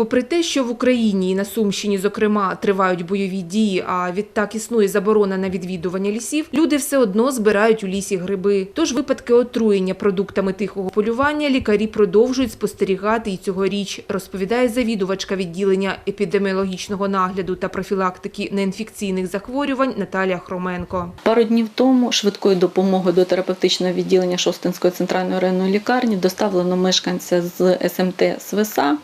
Попри те, що в Україні і на Сумщині, зокрема, тривають бойові дії, а відтак існує заборона на відвідування лісів, люди все одно збирають у лісі гриби. Тож випадки отруєння продуктами тихого полювання лікарі продовжують спостерігати і цьогоріч, розповідає завідувачка відділення епідеміологічного нагляду та профілактики неінфекційних захворювань Наталія Хроменко. Пару днів тому швидкою допомогою до терапевтичного відділення Шостинської центральної районної лікарні доставлено мешканця з СМТ СВСА,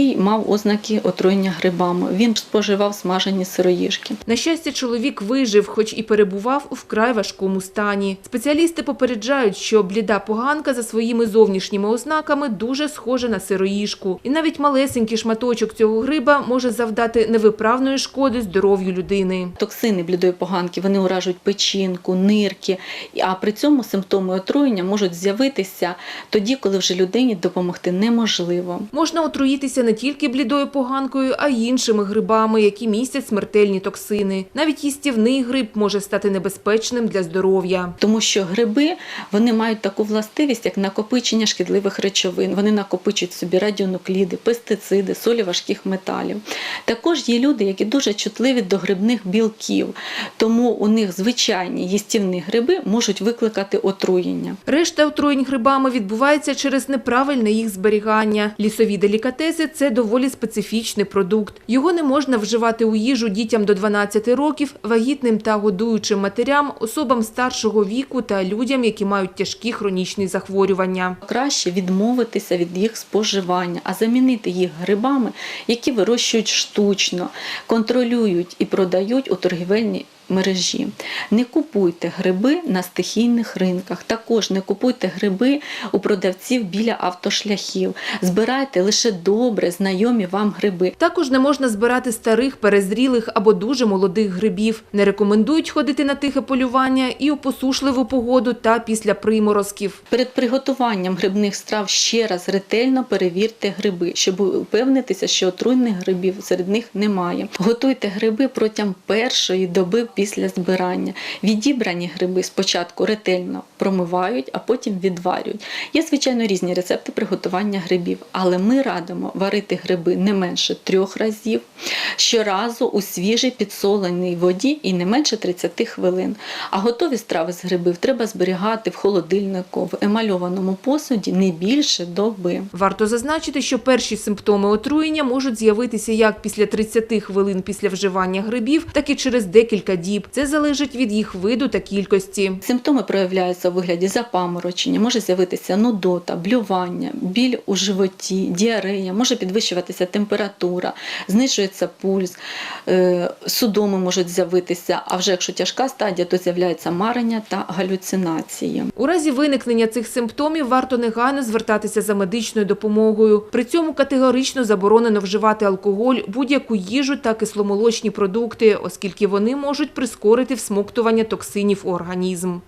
який мав ознаки отруєння грибами. Він споживав смажені сироїжки. На щастя, чоловік вижив, хоч і перебував у вкрай важкому стані. Спеціалісти попереджають, що бліда поганка за своїми зовнішніми ознаками дуже схожа на сироїжку. І навіть малесенький шматочок цього гриба може завдати невиправної шкоди здоров'ю людини. Токсини блідої поганки вони уражують печінку, нирки, а при цьому симптоми отруєння можуть з'явитися тоді, коли вже людині допомогти неможливо. Можна отруїтися не тільки блідою поганкою, а й іншими грибами, які містять смертельні токсини. Навіть їстівний гриб може стати небезпечним для здоров'я. Тому що гриби вони мають таку властивість, як накопичення шкідливих речовин. Вони накопичують собі радіонукліди, пестициди, солі важких металів. Також є люди, які дуже чутливі до грибних білків, тому у них звичайні їстівні гриби можуть викликати отруєння. Решта отруєнь грибами відбувається через неправильне їх зберігання. Лісові делікатеси – це доволі специфічний продукт. Його не можна вживати у їжу дітям до 12 років, вагітним та годуючим матерям, особам старшого віку та людям, які мають тяжкі хронічні захворювання. Краще відмовитися від їх споживання, а замінити їх грибами, які вирощують штучно, контролюють і продають у торгівельній мережі. Не купуйте гриби на стихійних ринках. Також не купуйте гриби у продавців біля автошляхів. Збирайте лише добре знайомі вам гриби. Також не можна збирати старих, перезрілих або дуже молодих грибів. Не рекомендують ходити на тихе полювання і у посушливу погоду та після приморозків. Перед приготуванням грибних страв ще раз ретельно перевірте гриби, щоб упевнитися, що отруйних грибів серед них немає. Готуйте гриби протягом першої доби після збирання. Відібрані гриби спочатку ретельно промивають, а потім відварюють. Є, звичайно, різні рецепти приготування грибів, але ми радимо варити гриби не менше трьох разів щоразу у свіжій підсоленій воді і не менше 30 хвилин. А готові страви з грибів треба зберігати в холодильнику, в емальованому посуді не більше доби. Варто зазначити, що перші симптоми отруєння можуть з'явитися як після 30 хвилин після вживання грибів, так і через декілька діб. Це залежить від їх виду та кількості. Симптоми проявляються у вигляді запаморочення, може з'явитися нудота, блювання, біль у животі, діарея, може підвищуватися температура, знижується пульс, е, судоми можуть з'явитися. А вже якщо тяжка стадія, то з'являється марення та галюцинації. У разі виникнення цих симптомів варто негайно звертатися за медичною допомогою. При цьому категорично заборонено вживати алкоголь, будь-яку їжу та кисломолочні продукти, оскільки вони можуть прискорити всмоктування токсинів у організм.